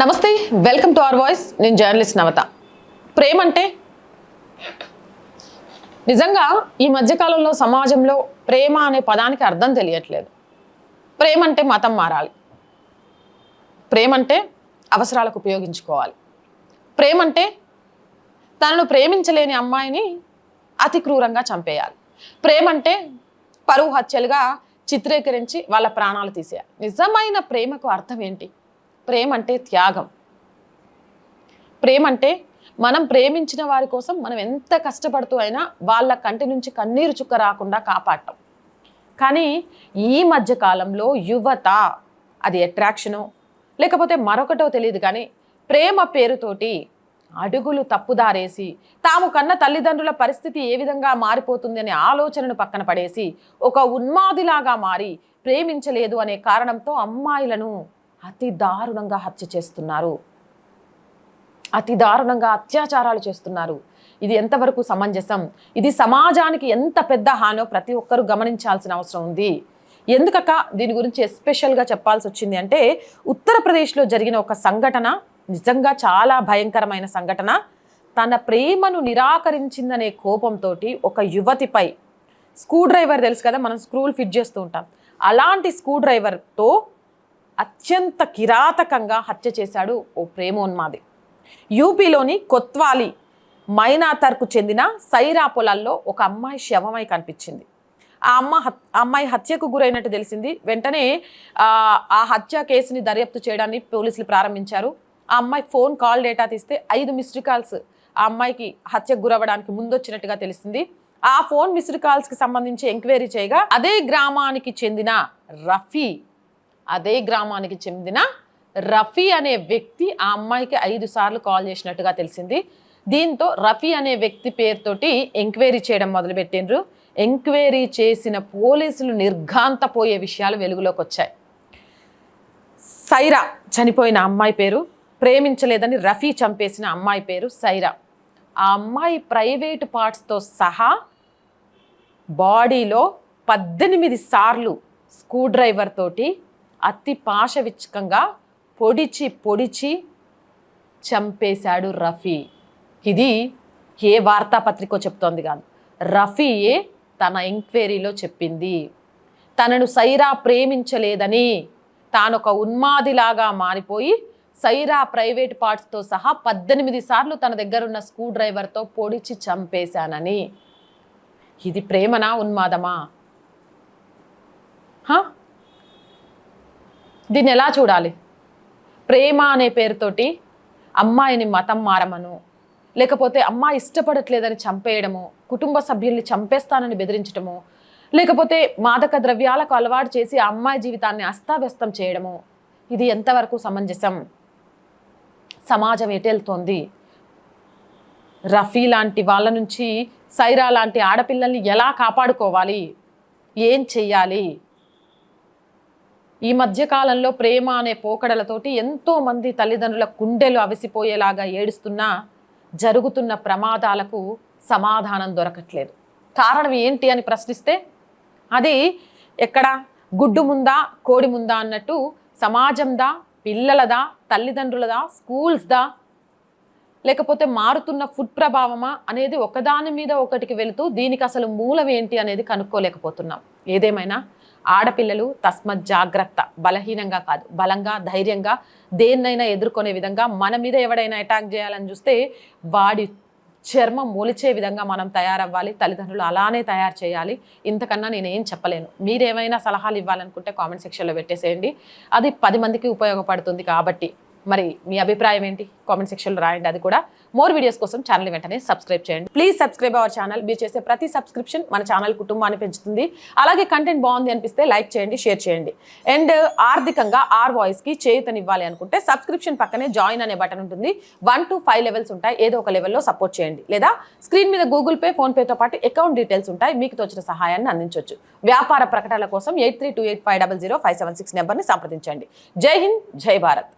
నమస్తే welcome to our voice. నేను journalist Navata. ప్రేమ అంటే? నిజంగా ఈ మధ్యకాలంలో సమాజంలో ప్రేమ అనే పదానికి అర్థం తెలియట్లేదు. ప్రేమ అంటే మతం మారాలి. ప్రేమ అంటే అవసరాలకు ఉపయోగించుకోవాలి. ప్రేమ అంటే తనను ప్రేమించలేని అమ్మాయిని అతి క్రూరంగా చంపేయాలి. ప్రేమ అంటే పరువు హత్యలుగా చిత్రీకరించి వాళ్ళ ప్రాణాలు తీసేయాలి. నిజమైన ప్రేమకు అర్థం ఏంటి? ప్రేమ అంటే త్యాగం. ప్రేమ అంటే మనం ప్రేమించిన వారి కోసం మనం ఎంత కష్టపడుతూ అయినా వాళ్ళ కంటి నుంచి కన్నీరు చుక్క రాకుండా కాపాడటం. కానీ ఈ మధ్య కాలంలో యువత అది అట్రాక్షను లేకపోతే మరొకటో తెలియదు కానీ ప్రేమ పేరుతోటి అడుగులు తప్పుదారేసి తాము కన్న తల్లిదండ్రుల పరిస్థితి ఏ విధంగా మారిపోతుంది అనే ఆలోచనను పక్కన పడేసి ఒక ఉన్మాదిలాగా మారి ప్రేమించలేదు అనే కారణంతో అమ్మాయిలను అతి దారుణంగా హత్య చేస్తున్నారు. అతి దారుణంగా అత్యాచారాలు చేస్తున్నారు. ఇది ఎంతవరకు సమంజసం? ఇది సమాజానికి ఎంత పెద్ద హానో ప్రతి ఒక్కరూ గమనించాల్సిన అవసరం ఉంది. ఎందుకక్క దీని గురించి ఎస్పెషల్గా చెప్పాల్సి వచ్చింది అంటే ఉత్తరప్రదేశ్లో జరిగిన ఒక సంఘటన నిజంగా చాలా భయంకరమైన సంఘటన. తన ప్రేమను నిరాకరించిందనే కోపంతో ఒక యువతిపై స్క్రూ డ్రైవర్ తెలుసు కదా మనం స్క్రూలు ఫిట్ చేస్తూ ఉంటాం. అలాంటి స్క్రూ డ్రైవర్తో అత్యంత కిరాతకంగా హత్య చేశాడు ఓ ప్రేమోన్మాది. యూపీలోని కొత్వాలి మైనాతర్కు చెందిన సైరా పొలాల్లో ఒక అమ్మాయి శవమై కనిపించింది. ఆ అమ్మ అమ్మాయి హత్యకు గురైనట్టు తెలిసింది. వెంటనే ఆ, ఆ హత్య కేసుని దర్యాప్తు చేయడాన్ని పోలీసులు ప్రారంభించారు. ఆ అమ్మాయి ఫోన్ కాల్ డేటా తీస్తే ఐదు మిస్డ్ కాల్స్ ఆ అమ్మాయికి హత్యకు గురవ్వడానికి ముందొచ్చినట్టుగా తెలిసింది. ఆ ఫోన్ మిస్డ్ కాల్స్కి సంబంధించి ఎంక్వైరీ చేయగా అదే గ్రామానికి చెందిన రఫీ అదే గ్రామానికి చెందిన రఫీ అనే వ్యక్తి ఆ అమ్మాయికి ఐదు సార్లు కాల్ చేసినట్టుగా తెలిసింది. దీంతో రఫీ అనే వ్యక్తి పేరుతోటి ఎంక్వైరీ చేయడం మొదలుపెట్టిండ్రు. ఎంక్వైరీ చేసిన పోలీసులు నిర్ఘాంతపోయే విషయాలు వెలుగులోకి వచ్చాయి. సైరా చనిపోయిన అమ్మాయి పేరు ప్రేమించలేదని రఫీ చంపేసిన అమ్మాయి పేరు సైరా. ఆ అమ్మాయి ప్రైవేటు పార్ట్స్తో సహా బాడీలో పద్దెనిమిది సార్లు స్క్రూ డ్రైవర్ తోటి అతి పాశవిచ్చకంగా పొడిచి పొడిచి చంపేశాడు రఫీ. ఇది ఏ వార్తాపత్రికో చెప్తోంది కాదు. రఫీయే తన ఎంక్వైరీలో చెప్పింది. తనను సైరా ప్రేమించలేదని తానొక ఉన్మాదిలాగా మారిపోయి సైరా ప్రైవేట్ పార్ట్స్తో సహా పద్దెనిమిది సార్లు తన దగ్గరున్న స్క్రూ డ్రైవర్తో పొడిచి చంపేశానని. ఇది ప్రేమనా ఉన్మాదమా? హా? దీన్ని ఎలా చూడాలి? ప్రేమ అనే పేరుతోటి అమ్మాయిని మతం మారమను లేకపోతే అమ్మాయి ఇష్టపడట్లేదని చంపేయడము కుటుంబ సభ్యుల్ని చంపేస్తానని బెదిరించడము లేకపోతే మాదక ద్రవ్యాలకు అలవాటు చేసి ఆ అమ్మాయి జీవితాన్ని అస్తావ్యస్తం చేయడము ఇది ఎంతవరకు సమంజసం? సమాజం ఎటెళ్తోంది? రఫీ లాంటి వాళ్ళ నుంచి సైరా లాంటి ఆడపిల్లల్ని ఎలా కాపాడుకోవాలి? ఏం చెయ్యాలి? ఈ మధ్యకాలంలో ప్రేమ అనే పోకడలతోటి ఎంతోమంది తల్లిదండ్రుల కుండెలు అవిసిపోయేలాగా ఏడుస్తున్నా జరుగుతున్న ప్రమాదాలకు సమాధానం దొరకట్లేదు. కారణం ఏంటి అని ప్రశ్నిస్తే అది ఎక్కడ? గుడ్డు ముందా? కోడి ముందా? అన్నట్టు సమాజందా? పిల్లలదా? తల్లిదండ్రులదా? స్కూల్స్దా? లేకపోతే మారుతున్న ఫుడ్ ప్రభావమా? అనేది ఒకదాని మీద ఒకటికి వెళుతూ దీనికి అసలు మూలం ఏంటి అనేది కనుక్కోలేకపోతున్నాం. ఏదేమైనా ఆడపిల్లలు తస్మత్ జాగ్రత్త బలహీనంగా కాదు బలంగా ధైర్యంగా దేన్నైనా ఎదుర్కొనే విధంగా మన మీద ఎవడైనా అటాక్ చేయాలని చూస్తే వాడి చర్మం మొలిచే విధంగా మనం తయారవ్వాలి తల్లిదండ్రులు అలానే తయారు చేయాలి. ఇంతకన్నా నేను ఏం చెప్పలేను. మీరేమైనా సలహాలు ఇవ్వాలనుకుంటే కామెంట్ సెక్షన్లో పెట్టేసేయండి. అది పది మందికి ఉపయోగపడుతుంది కాబట్టి. మరి మీ అభిప్రాయం ఏంటి? కామెంట్ సెక్షన్లో రాయండి. అది కూడా మోర్ వీడియోస్ కోసం ఛానల్ వెంటనే సబ్స్క్రైబ్ చేయండి. Please subscribe our channel. మీరు చేసే ప్రతి సబ్స్క్రిప్షన్ మన ఛానల్ కుటుంబాన్ని పెంచుతుంది. అలాగే కంటెంట్ బాగుంది అనిపిస్తే లైక్ చేయండి షేర్ చేయండి. అండ్ ఆర్థికంగా ఆర్ వాయిస్కి చేయుతనివ్వాలి అనుకుంటే సబ్స్క్రిప్షన్ పక్కనే జాయిన్ అనే బటన్ ఉంటుంది. వన్ టు ఫైవ్ లెవెల్స్ ఉంటాయి. ఏదో ఒక లెవెల్లో సపోర్ట్ చేయండి. లేదా స్క్రీన్ మీద గూగుల్ పే ఫోన్పేతో పాటు అకౌంట్ డీటెయిల్స్ ఉంటాయి. మీకు తోచిన సహాయాన్ని అందించవచ్చు వ్యాపార ప్రకటనల కోసం eight three two eight five double zero five seven six నెంబర్ని సంప్రదించండి. జై హింద్ జై భారత్.